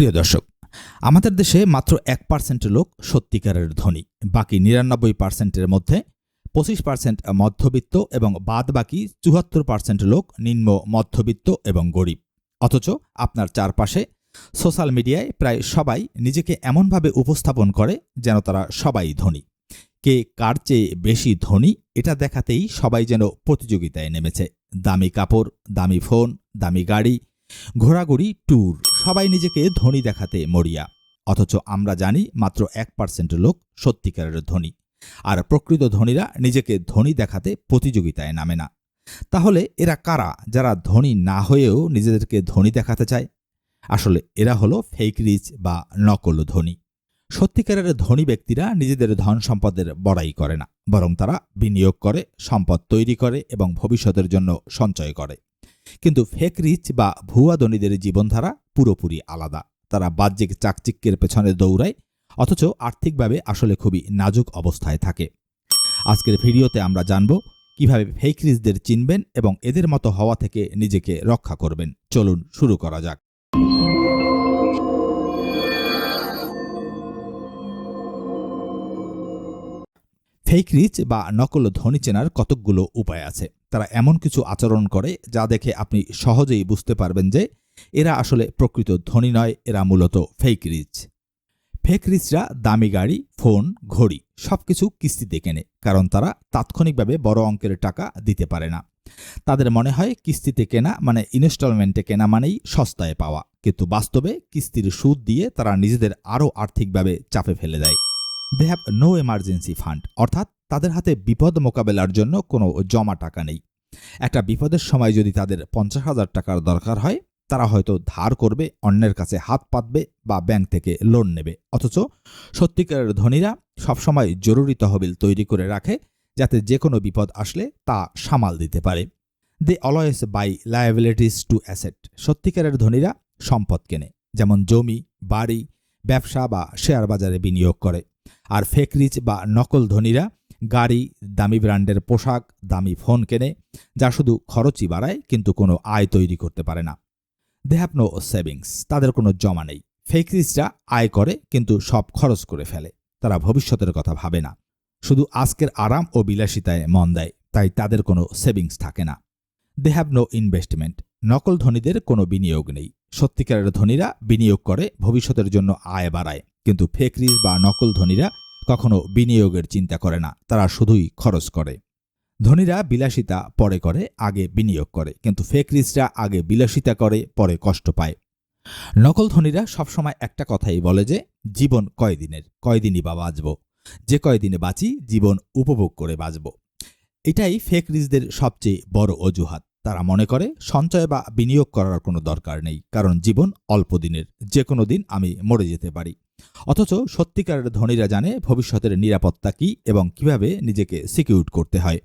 প্রিয় দর্শক, আমাদের দেশে মাত্র এক পার্সেন্ট লোক সত্যিকারের ধনী। বাকি নিরানব্বই পার্সেন্টের মধ্যে পঁচিশ পার্সেন্ট মধ্যবিত্ত এবং বাদ বাকি চুয়াত্তর পার্সেন্ট লোক নিম্ন মধ্যবিত্ত এবং গরিব। অথচ আপনার চারপাশে সোশ্যাল মিডিয়ায় প্রায় সবাই নিজেকে এমনভাবে উপস্থাপন করে যেন তারা সবাই ধনী। কে কার চেয়ে বেশি ধনী, এটা দেখাতেই সবাই যেন প্রতিযোগিতায় নেমেছে। দামি কাপড়, দামি ফোন, দামি গাড়ি, ঘোরাঘুরি, ট্যুর। সবাই নিজেকে ধনী দেখাতে মরিয়া। অথচ আমরা জানি মাত্র এক পার্সেন্ট লোক সত্যিকারের ধনী। আর প্রকৃত ধনীরা নিজেকে ধনী দেখাতে প্রতিযোগিতায় নামে না। তাহলে এরা কারা যারা ধনী না হয়েও নিজেদেরকে ধনী দেখাতে চায়? আসলে এরা হলো ফেক রিচ বা নকল ধনী। সত্যিকারের ধনী ব্যক্তিরা নিজেদের ধন সম্পদের বড়াই করে না, বরং তারা বিনিয়োগ করে, সম্পদ তৈরি করে এবং ভবিষ্যতের জন্য সঞ্চয় করে। কিন্তু ফেক রিচ বা ভুয়া ধনীদের জীবনধারা পুরোপুরি আলাদা। তারা বাহ্যিক চাকচিক্যের পেছনে দৌড়ায়, অথচ আর্থিকভাবে আসলে খুবই নাজুক অবস্থায় থাকে। আজকের ভিডিওতে আমরা জানব কীভাবে ফেক রিচদের চিনবেন এবং এদের মতো হওয়া থেকে নিজেকে রক্ষা করবেন। চলুন শুরু করা যাক। ফেক রিচ বা নকল ধনী চেনার কতকগুলো উপায় আছে। তারা এমন কিছু আচরণ করে যা দেখে আপনি সহজেই বুঝতে পারবেন যে এরা আসলে প্রকৃত ধনী নয়, এরা মূলত ফেক রিচ ফেক রিচরা দামি গাড়ি, ফোন, ঘড়ি সবকিছু কিস্তিতে কেনে, কারণ তারা তাৎক্ষণিকভাবে বড় অঙ্কের টাকা দিতে পারে না। তাদের মনে হয় কিস্তিতে কেনা মানে ইনস্টলমেন্টে কেনা মানেই সস্তায় পাওয়া। কিন্তু বাস্তবে কিস্তির সুদ দিয়ে তারা নিজেদের আরও আর্থিকভাবে চাপে ফেলে দেয়। They have no emergency fund অর্থাৎ তাদের হাতে বিপদ মোকাবেলার জন্য কোনো জমা টাকা নেই। একটা বিপদের সময় যদি তাদের পঞ্চাশ হাজার টাকার দরকার হয়, তারা হয়তো ধার করবে, অন্যের কাছে হাত পাতবে বা ব্যাংক থেকে লোন নেবে। অথচ সত্যিকারের ধনীরা সবসময় জরুরি তহবিল তৈরি করে রাখে, যাতে যে কোনো বিপদ আসলে তা সামাল দিতে পারে। They always buy liabilities to asset সত্যিকারের ধনীরা সম্পদ কেনে, যেমন জমি, বাড়ি, ব্যবসা বা শেয়ার বাজারে বিনিয়োগ করে। আর ফেক রিচ বা নকল ধনীরা গাড়ি, দামি ব্র্যান্ডের পোশাক, দামি ফোন কেনে, যা শুধু খরচই বাড়ায়, কিন্তু কোনো আয় তৈরি করতে পারে না। দে হ্যাভ নো সেভিংস তাদের কোনো জমা নেই। ফেক রিচরা আয় করে, কিন্তু সব খরচ করে ফেলে। তারা ভবিষ্যতের কথা ভাবে না। শুধু আজকের আরাম ও বিলাসিতায় মন দেয়, তাই তাদের কোনো সেভিংস থাকে না। দে হ্যাভ নো ইনভেস্টমেন্ট নকল ধনীদের কোনো বিনিয়োগ নেই। সত্যিকারের ধনীরা বিনিয়োগ করে, ভবিষ্যতের জন্য আয় বাড়ায়। কিন্তু ফেক রিচ বা নকল ধনীরা কখনো বিনিয়োগের চিন্তা করে না, তারা শুধুই খরচ করে। ধনীরা বিলাসিতা পরে করে, আগে বিনিয়োগ করে, কিন্তু ফেক রিচরা আগে বিলাসিতা করে, পরে কষ্ট পায়। নকল ধনীরা সবসময় একটা কথাই বলে যে, জীবন কয়দিনের, কয়দিনই বা বাঁচব। যে কয়দিনে বাঁচি, জীবন উপভোগ করে বাঁচব। এটাই ফেক রিচদের সবচেয়ে বড় অজুহাত। তারা মনে করে, সঞ্চয় বা বিনিয়োগ করার কোনো দরকার নেই, কারণ জীবন অল্প দিনের যে কোনো দিন আমি মরে যেতে পারি। অথচ সত্যিকারের ধনীরা জানে ভবিষ্যতের নিরাপত্তা কী এবং কীভাবে নিজেকে সিকিউর করতে হয়।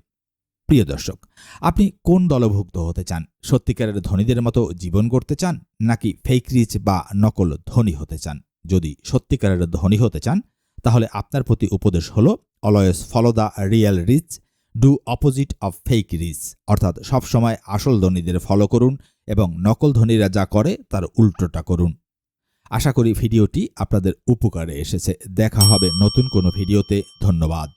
প্রিয় দর্শক, আপনি কোন দলভুক্ত হতে চান? সত্যিকারের ধনীদের মতো জীবন করতে চান, নাকি ফেক রিচ বা নকল ধনী হতে চান? যদি সত্যিকারের ধনী হতে চান, তাহলে আপনার প্রতি উপদেশ হল, always follow the real rich do opposite of fake rich অর্থাৎ সবসময় আসল ধনীদের ফলো করুন এবং নকল ধনীরা যা করে তার উল্টোটা করুন। আশা করি ভিডিওটি আপনাদের উপকারে এসেছে। দেখা হবে নতুন কোনো ভিডিওতে। ধন্যবাদ।